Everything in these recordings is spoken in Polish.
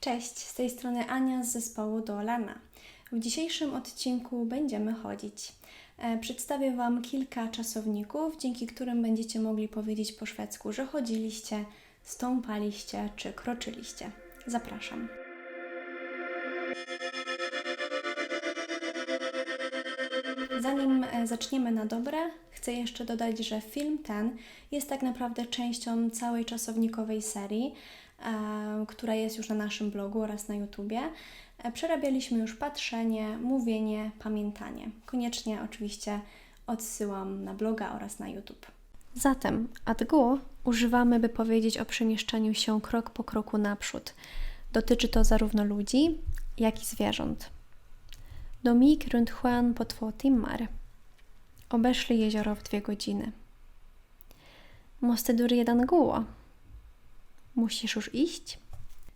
Cześć, z tej strony Ania z zespołu Dolana. W dzisiejszym odcinku będziemy chodzić. E, Przedstawię Wam kilka czasowników, dzięki którym będziecie mogli powiedzieć po szwedzku, że chodziliście, stąpaliście czy kroczyliście. Zapraszam. Zanim e, zaczniemy na dobre, chcę jeszcze dodać, że film ten jest tak naprawdę częścią całej czasownikowej serii, która jest już na naszym blogu oraz na YouTubie. E, Przerabialiśmy już patrzenie, mówienie, pamiętanie. Koniecznie oczywiście odsyłam na bloga oraz na YouTube. Zatem at go używamy, by powiedzieć o przemieszczaniu się krok po kroku naprzód. Dotyczy to zarówno ludzi, jak i zwierząt. Runt sjön på två timmar. Obeszli jezioro w dwie godziny. Måste du redan gå? Musisz już iść?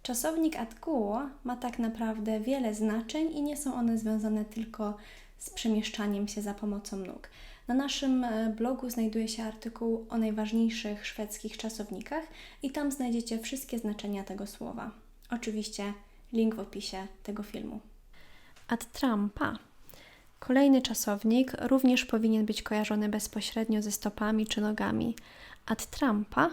Czasownik at go ma tak naprawdę wiele znaczeń i nie są one związane tylko z przemieszczaniem się za pomocą nóg. Na naszym e, blogu znajduje się artykuł o najważniejszych szwedzkich czasownikach i tam znajdziecie wszystkie znaczenia tego słowa. Oczywiście link w opisie tego filmu. At trampa. Kolejny czasownik również powinien być kojarzony bezpośrednio ze stopami czy nogami. At trampa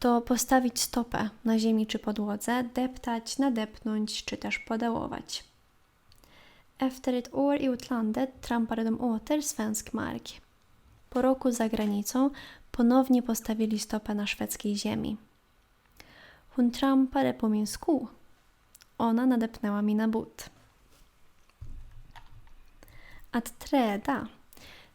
to postawić stopę na ziemi czy podłodze, deptać, nadepnąć czy też podałować. Efter ett år i utlandet trampade de åter svensk mark. Po roku za granicą ponownie postawili stopę na szwedzkiej ziemi. Hon trampade på min sko. Ona nadepnęła mi na but. At träda.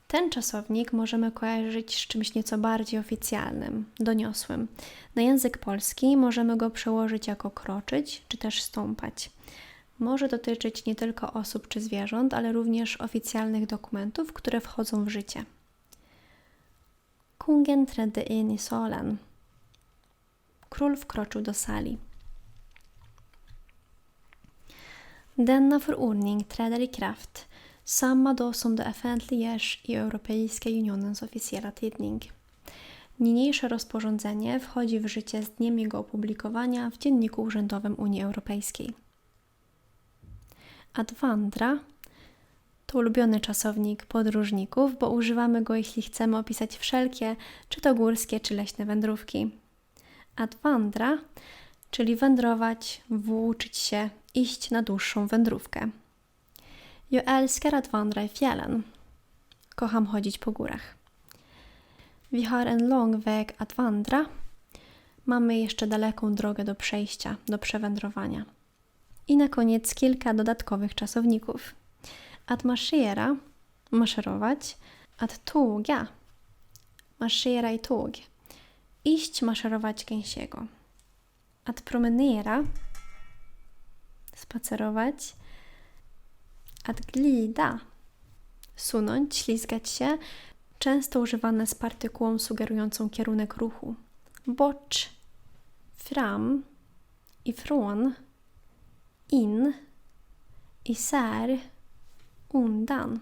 Ten czasownik możemy kojarzyć z czymś nieco bardziej oficjalnym, doniosłym. Na język polski możemy go przełożyć jako kroczyć czy też stąpać. Może dotyczyć nie tylko osób czy zwierząt, ale również oficjalnych dokumentów, które wchodzą w życie. Kungen trädde in i salen. Król wkroczył do sali. Denna förordning träder i kraft samma dag som det offentliggörs i Europeiska unionens officiella tidning. Niniejsze rozporządzenie wchodzi w życie z dniem jego opublikowania w Dzienniku Urzędowym Unii Europejskiej. Ad wandra to ulubiony czasownik podróżników, bo używamy go, jeśli chcemy opisać wszelkie, czy to górskie, czy leśne wędrówki. Ad wandra, czyli wędrować, włóczyć się, iść na dłuższą wędrówkę. Jag älskar att vandra i fjällen. Kocham chodzić po górach. Vi har en lång väg att vandra. Mamy jeszcze daleką drogę do przejścia, do przewędrowania. I na koniec kilka dodatkowych czasowników. Att marschera, maszerować. Att tåga, marschera i tåg. Iść, maszerować gęsiego. Att promenera, spacerować. Att glida, sunąć, ślizgać się, często używane z partykułą sugerującą kierunek ruchu. Bort, fram, ifrån, in, isär, undan.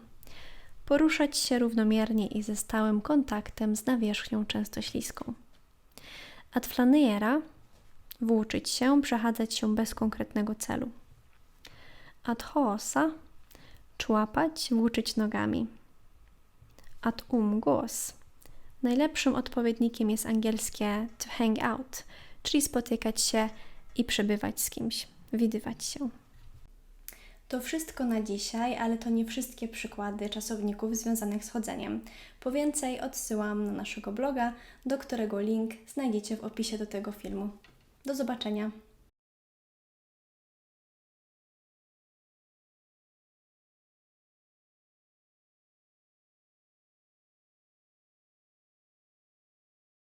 Poruszać się równomiernie i ze stałym kontaktem z nawierzchnią często śliską. Att flanera, włóczyć się, przechadzać się bez konkretnego celu. Att hasa, człapać, włóczyć nogami. At umgås. Najlepszym odpowiednikiem jest angielskie to hang out, czyli spotykać się i przebywać z kimś, widywać się. To wszystko na dzisiaj, ale to nie wszystkie przykłady czasowników związanych z chodzeniem. Po więcej odsyłam na naszego bloga, do którego link znajdziecie w opisie do tego filmu. Do zobaczenia!